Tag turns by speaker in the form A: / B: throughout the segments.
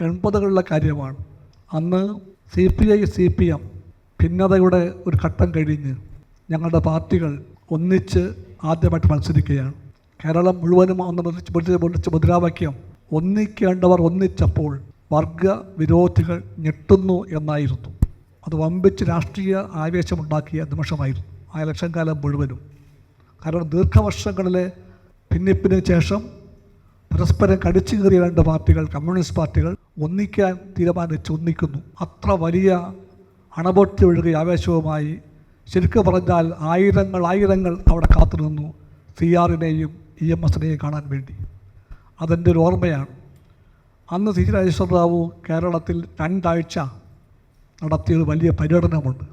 A: എൺപതുകളിലെ കാര്യമാണ്. അന്ന് C P I C P M ഭിന്നതയുടെ ഒരു ഘട്ടം കഴിഞ്ഞ് ഞങ്ങളുടെ പാർട്ടികൾ ഒന്നിച്ച് ആദ്യമായിട്ട് മത്സരിക്കുകയാണ്. കേരളം മുഴുവനും വിളിച്ച് വിളിച്ച് മുദ്രാവാക്യം ഒന്നിക്കേണ്ടവർ ഒന്നിച്ചപ്പോൾ വർഗ വിരോധികൾ ഞെട്ടുന്നു എന്നായിരുന്നു. അത് വമ്പിച്ച് രാഷ്ട്രീയ ആവേശമുണ്ടാക്കിയ നിമിഷമായിരുന്നു. ആ ഇലക്ഷൻ കാലം മുഴുവനും. കാരണം ദീർഘവർഷങ്ങളിലെ ഭിന്നിപ്പിന് ശേഷം പരസ്പരം കടിച്ചു കയറിയ രണ്ട് പാർട്ടികൾ കമ്മ്യൂണിസ്റ്റ് പാർട്ടികൾ ഒന്നിക്കാൻ തീരുമാനിച്ച് ഒന്നിക്കുന്നു. അത്ര വലിയ അണപൊട്ടി ഒഴുകിയ ആവേശവുമായി ശരിക്കും പറഞ്ഞാൽ ആയിരങ്ങൾ ആയിരങ്ങൾ അവിടെ കാത്തുനിന്നു സി ആറിനെയും ഇ എം എസിനെയും കാണാൻ വേണ്ടി. അതെന്റെ ഒരു ഓർമ്മയാണ്. അന്ന് സി രാജേശ്വര റാവു കേരളത്തിൽ രണ്ടാഴ്ച നടത്തിയ ഒരു വലിയ പര്യടനമുണ്ട്.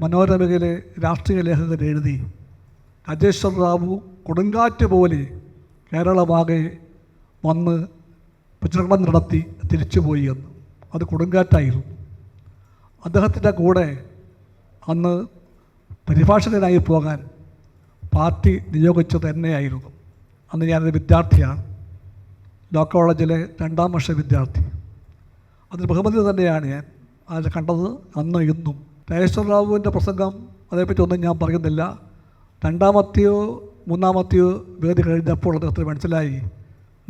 A: മനോരമയിലെ രാഷ്ട്രീയ ലേഖകർ എഴുതി രാജേശ്വർ റാവു കൊടുങ്കാറ്റ് പോലെ കേരളമാകെ വന്ന് പ്രചരണം നടത്തി തിരിച്ചുപോയി എന്ന് അത് കൊടുങ്കാറ്റായിരുന്നു. അദ്ദേഹത്തിന്റെ കൂടെ അന്ന് പരിഭാഷകനായി പോകാൻ പാർട്ടി നിയോഗിച്ചത് എന്നെയായിരുന്നു. അന്ന് ഞാനൊരു വിദ്യാർത്ഥിയാണ്. ലോ കോളേജിലെ രണ്ടാം വർഷ വിദ്യാർത്ഥി. അതിന് ബഹുമതി തന്നെയാണ് ഞാൻ. അതിൽ കണ്ടത് അന്ന് ഇന്നും. രാജേശ്വര റാവുവിന്റെ പ്രസംഗം അതേപ്പറ്റി ഒന്നും ഞാൻ പറയുന്നില്ല. രണ്ടാമത്തെയോ മൂന്നാമത്തെയോ വേദി കഴിഞ്ഞപ്പോൾ അദ്ദേഹത്തിന് മനസ്സിലായി.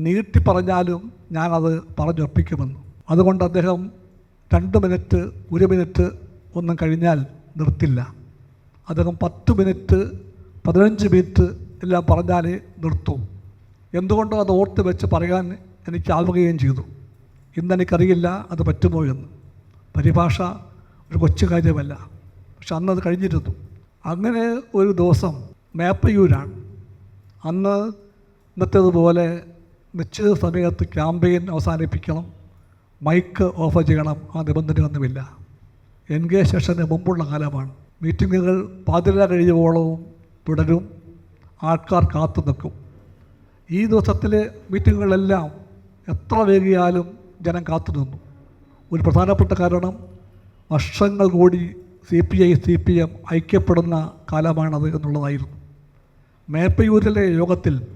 A: നീട്ടി പറഞ്ഞാലും ഞാനത് പറഞ്ഞൊപ്പിക്കുമെന്ന്. അതുകൊണ്ട് അദ്ദേഹം രണ്ട് മിനിറ്റ് ഒരു മിനിറ്റ് ഒന്നും കഴിഞ്ഞാൽ നിർത്തില്ല. അദ്ദേഹം പത്ത് മിനിറ്റ് പതിനഞ്ച് മിനിറ്റ് എല്ലാം പറഞ്ഞാലേ നിർത്തൂ. എന്തുകൊണ്ടോ അത് ഓർത്ത് വെച്ച് പറയാൻ എനിക്ക് ആവുകയും ചെയ്തു. ഇന്നെനിക്കറിയില്ല അത് പറ്റുമോ എന്ന്. പരിഭാഷ ഒരു കൊച്ചു കാര്യമല്ല. പക്ഷെ അന്നത് കഴിഞ്ഞിരുന്നു. അങ്ങനെ ഒരു ദിവസം മേപ്പയൂരാണ് അന്ന് ഇന്നത്തേതുപോലെ നിശ്ചിത സമയത്ത് ക്യാമ്പയിൻ അവസാനിപ്പിക്കണം. മൈക്ക് ഓഫ് ചെയ്യണം. ആ നിബന്ധനയൊന്നുമില്ല എൻഗേജ് സെഷന് മുമ്പുള്ള കാലമാണ്. മീറ്റിങ്ങുകൾ പാതിര കഴിയുവോളവും തുടരും. ആൾക്കാർ കാത്തു നിൽക്കും. ഈ ദിവസത്തിലെ മീറ്റിങ്ങുകളെല്ലാം എത്ര വൈകിയാലും ജനം കാത്തു നിന്നു. ഒരു പ്രധാനപ്പെട്ട കാരണം വർഷങ്ങൾ കൂടി C P I C P M ഐക്യപ്പെടുന്ന കാലമാണത് എന്നുള്ളതായിരുന്നു. മേപ്പയൂരിലെ യോഗത്തിൽ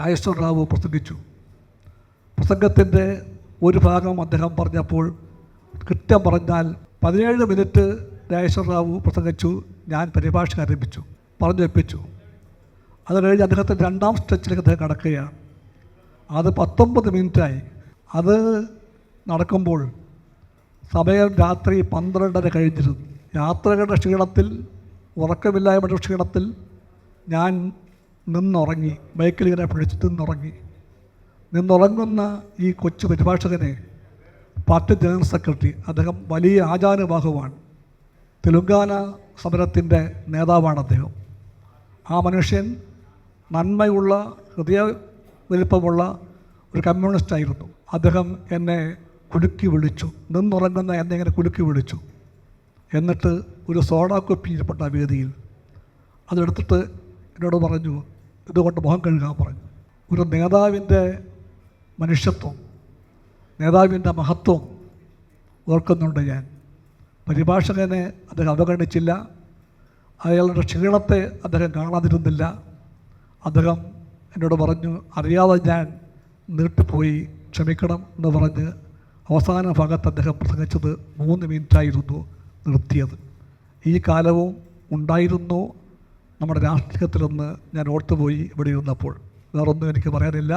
A: രാജേശ്വർ റാവു പ്രസംഗിച്ചു. പ്രസംഗത്തിന്റെ ഒരു ഭാഗം അദ്ദേഹം പറഞ്ഞപ്പോൾ കൃത്യം പറഞ്ഞാൽ പതിനേഴ് മിനിറ്റ് രാജേശ്വർ റാവു പ്രസംഗിച്ചു ഞാൻ പരിഭാഷ ആരംഭിച്ചു പറഞ്ഞു വെപ്പിച്ചു. അത് കഴിഞ്ഞ് അദ്ദേഹത്തിന്റെ രണ്ടാം സ്റ്റെച്ചിലേക്ക് അദ്ദേഹം കടക്കുകയാണ്. അത് പത്തൊമ്പത് മിനിറ്റായി. അത് നടക്കുമ്പോൾ സമയം രാത്രി പന്ത്രണ്ടര കഴിഞ്ഞിരുന്നു. യാത്രകളുടെ ക്ഷീണത്തിൽ ഉറക്കമില്ലായ്മയുടെ ക്ഷീണത്തിൽ ഞാൻ നിന്നുറങ്ങി ബൈക്കിൽ ഇങ്ങനെ പിടിച്ച് നിന്നുറങ്ങി നിന്നുറങ്ങുന്ന ഈ കൊച്ചു പരിഭാഷകനെ പാർട്ടി ജനറൽ സെക്രട്ടറി അദ്ദേഹം വലിയ ആചാരവാഹുവാണ്. തെലുങ്കാന സമരത്തിന്റെ നേതാവാണ് അദ്ദേഹം. ആ മനുഷ്യൻ നന്മയുള്ള ഹൃദയ വലിപ്പമുള്ള ഒരു കമ്മ്യൂണിസ്റ്റ് ആയിരുന്നു. അദ്ദേഹം എന്നെ കുലുക്കി വിളിച്ചു. നിന്നുറങ്ങുന്ന എന്നെ ഇങ്ങനെ കുലുക്കി വിളിച്ചു. എന്നിട്ട് ഒരു സോഡാ കുപ്പി ഇരിപ്പട്ട വേദിയിൽ അതെടുത്തിട്ട് എന്നോട് പറഞ്ഞു ഇതുകൊണ്ട് മുഖം കഴുകാൻ പറഞ്ഞു. ഒരു നേതാവിന്റെ മനുഷ്യത്വം നേതാവിന്റെ മഹത്വം ഓർക്കുന്നുണ്ട് ഞാൻ. പരിഭാഷകനെ അദ്ദേഹം അവഗണിച്ചില്ല. അയാളുടെ ക്ഷീണത്തെ അദ്ദേഹം കാണാതിരുന്നില്ല. അദ്ദേഹം എന്നോട് പറഞ്ഞു അറിയാതെ ഞാൻ നീട്ടിപ്പോയി ക്ഷമിക്കണം എന്ന് പറഞ്ഞ് അവസാന ഭാഗത്ത് അദ്ദേഹം പ്രസംഗിച്ചത് മൂന്ന് മിനിറ്റായിരുന്നു നിർത്തിയത്. ഈ കാലവും ഉണ്ടായിരുന്നു. നമ്മുടെ രാഷ്ട്രീയത്തിലൊന്ന് ഞാൻ ഓർത്തുപോയി ഇവിടെ ഇരുന്നപ്പോൾ വേറൊന്നും എനിക്ക് പറയാനില്ല.